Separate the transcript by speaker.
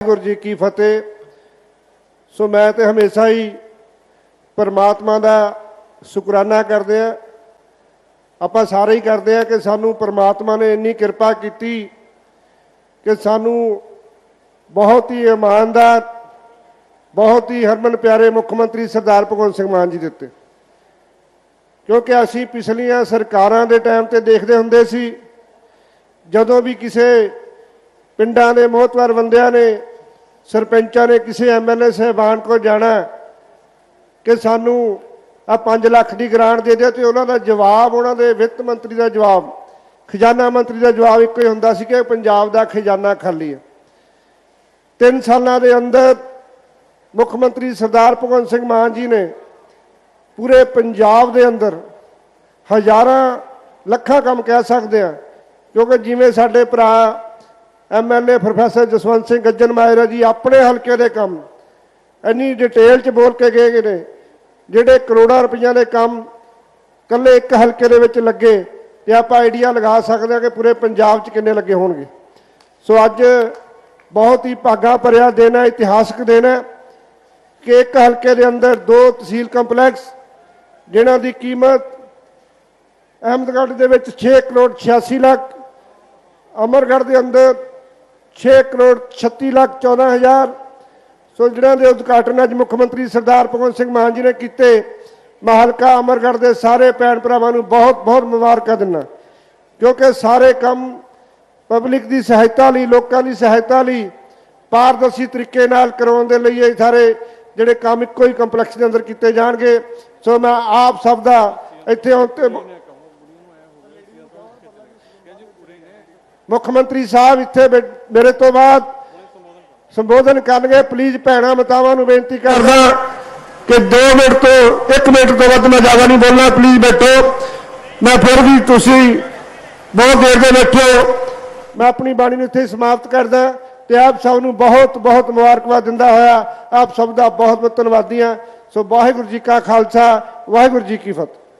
Speaker 1: ਵਾਹਿਗੁਰੂ ਜੀ ਕੀ ਫਤਿਹ। ਸੋ ਮੈਂ ਤੇ ਹਮੇਸ਼ਾ ਹੀ ਪਰਮਾਤਮਾ ਦਾ ਸ਼ੁਕਰਾਨਾ ਕਰਦੇ ਆ ਆਪਾਂ ਸਾਰੇ ਹੀ ਕਰਦੇ ਆ ਕਿ ਸਾਨੂੰ ਪਰਮਾਤਮਾ ਨੇ ਇੰਨੀ ਕਿਰਪਾ ਕੀਤੀ ਕਿ ਸਾਨੂੰ ਬਹੁਤ ਹੀ ਇਮਾਨਦਾਰ, ਬਹੁਤ ਹੀ ਹਰਮਨ ਪਿਆਰੇ ਮੁੱਖ ਮੰਤਰੀ ਸਰਦਾਰ ਭਗਵੰਤ ਸਿੰਘ ਮਾਨ ਜੀ ਦਿੱਤੇ। ਕਿਉਂਕਿ ਅਸੀਂ ਪਿਛਲੀਆਂ ਸਰਕਾਰਾਂ ਦੇ ਟਾਈਮ ਤੇ ਦੇਖਦੇ ਹੁੰਦੇ ਸੀ, ਜਦੋਂ ਵੀ ਕਿਸੇ ਪਿੰਡਾਂ ਦੇ ਮੋਹਤਵਰ ਬੰਦਿਆਂ ਨੇ ਸਰਪੰਚਾਂ ਨੇ ਕਿਸੇ ਐਮਐਲਏ ਸਹਿਬਾਨ ਕੋਲ ਜਾਣਾ ਕਿ ਸਾਨੂੰ ਆ 5 ਲੱਖ ਦੀ ਗ੍ਰਾਂਟ ਦੇ ਦਿਓ ਤੇ ਉਹਨਾਂ ਦਾ ਜਵਾਬ, ਉਹਨਾਂ ਦੇ ਵਿੱਤ ਮੰਤਰੀ ਦਾ ਜਵਾਬ, ਖਜ਼ਾਨਾ ਮੰਤਰੀ ਦਾ ਜਵਾਬ ਇੱਕੋ ਹੀ ਹੁੰਦਾ ਸੀ ਕਿ ਪੰਜਾਬ ਦਾ ਖਜ਼ਾਨਾ ਖਾਲੀ ਹੈ। ਤਿੰਨ ਸਾਲਾਂ ਦੇ ਅੰਦਰ ਮੁੱਖ ਮੰਤਰੀ ਸਰਦਾਰ ਭਗਵੰਤ ਸਿੰਘ ਮਾਨ ਜੀ ਨੇ ਪੂਰੇ ਪੰਜਾਬ ਦੇ ਅੰਦਰ ਹਜ਼ਾਰਾਂ ਲੱਖਾਂ ਕੰਮ ਕਹਿ ਸਕਦੇ ਆ, ਕਿਉਂਕਿ ਜਿਵੇਂ ਸਾਡੇ ਭਰਾ ਐਮਐਲਏ ਪ੍ਰੋਫੈਸਰ ਜਸਵੰਤ ਸਿੰਘ ਗੱਜਨ ਮਾਇਰਾ ਜੀ ਆਪਣੇ ਹਲਕੇ ਦੇ ਕੰਮ। ਇੰਨੀ ਡਿਟੇਲ ਚ ਬੋਲ ਕੇ ਗਏ ਨੇ। ਜਿਹੜੇ ਕਰੋੜਾਂ ਰੁਪਈਆਂ ਦੇ ਕੰਮ ਕੱਲੇ ਇੱਕ ਹਲਕੇ ਦੇ ਵਿੱਚ ਲੱਗੇ ਤੇ ਆਪਾਂ ਆਈਡੀਆ ਲਗਾ ਸਕਦੇ ਹਾਂ ਕਿ ਪੂਰੇ ਪੰਜਾਬ 'ਚ ਕਿੰਨੇ ਲੱਗੇ ਹੋਣਗੇ। ਸੋ ਅੱਜ ਬਹੁਤ ਹੀ ਭਾਗਾ ਭਰਿਆ ਦਿਨ ਹੈ, ਇਤਿਹਾਸਕ ਦਿਨ ਹੈ ਕਿ ਇੱਕ ਹਲਕੇ ਦੇ ਅੰਦਰ ਦੋ ਤਹਿਸੀਲ ਕੰਪਲੈਕਸ, ਜਿਨ੍ਹਾਂ ਦੀ ਕੀਮਤ ਅਹਿਮਦਗੜ੍ਹ ਦੇ ਵਿੱਚ 6 ਕਰੋੜ 86 ਲੱਖ, ਅਮਰਗੜ੍ਹ ਦੇ ਅੰਦਰ 6 ਕਰੋੜ 36 ਲੱਖ 14 ਹਜ਼ਾਰ। ਸੋ ਜਿਹਨਾਂ ਦੇ ਉਦਘਾਟਨ ਅੱਜ ਮੁੱਖ ਮੰਤਰੀ ਸਰਦਾਰ ਭਗਵੰਤ ਸਿੰਘ ਮਾਨ ਜੀ ਨੇ ਕੀਤੇ ਮੈਂ ਹਲਕਾ ਅਮਰਗੜ੍ਹ ਦੇ ਸਾਰੇ ਭੈਣ ਭਰਾਵਾਂ ਨੂੰ ਬਹੁਤ ਬਹੁਤ ਮੁਬਾਰਕਾਂ ਦਿੰਦਾ। ਕਿਉਂਕਿ ਸਾਰੇ ਕੰਮ ਪਬਲਿਕ ਦੀ ਸਹਾਇਤਾ ਲਈ, ਲੋਕਾਂ ਦੀ ਸਹਾਇਤਾ ਲਈ ਪਾਰਦਰਸ਼ੀ ਤਰੀਕੇ ਨਾਲ ਕਰਾਉਣ ਦੇ ਲਈ ਇਹ ਸਾਰੇ ਜਿਹੜੇ ਕੰਮ ਇੱਕੋ ਹੀ ਕੰਪਲੈਕਸ ਦੇ ਅੰਦਰ ਕੀਤੇ ਜਾਣਗੇ। ਸੋ ਮੈਂ ਆਪ ਸਭ ਦਾ ਇੱਥੇ ਆਉਣ ਤੇ ਮੁੱਖ ਮੰਤਰੀ ਸਾਹਿਬ ਇੱਥੇ ਮੇਰੇ ਤੋਂ ਬਾਅਦ ਸੰਬੋਧਨ ਕਰਨਗੇ। ਪਲੀਜ਼ ਭੈਣਾ ਮਤਾਵਾਂ ਨੂੰ ਬੇਨਤੀ ਕਰਦਾ ਕਿ 2 ਮਿੰਟ ਤੋਂ 1 ਮਿੰਟ ਤੋਂ ਵੱਧ ਮੈਂ ਜ਼ਿਆਦਾ ਨਹੀਂ ਬੋਲਣਾ। ਪਲੀਜ਼ ਬੈਠੋ। ਮੈਂ ਫਿਰ ਵੀ ਤੁਸੀਂ ਬਹੁਤ ਦੇਰ ਦੇ ਬੈਠੋ ਮੈਂ ਆਪਣੀ ਬਾਣੀ ਨੂੰ ਇੱਥੇ ਹੀ ਸਮਾਪਤ ਕਰਦਾ। ਤੇ ਆਪ ਸਭ ਨੂੰ ਬਹੁਤ ਬਹੁਤ ਮੁਬਾਰਕਬਾਦ ਦਿੰਦਾ ਹੋਇਆ। ਆਪ ਸਭ ਦਾ ਬਹੁਤ ਬਹੁਤ ਧੰਨਵਾਦੀ ਹਾਂ। ਸੋ ਵਾਹਿਗੁਰੂ ਜੀ ਕਾ ਖਾਲਸਾ ਵਾਹਿਗੁਰੂ ਜੀ ਕੀ ਫਤਿਹ।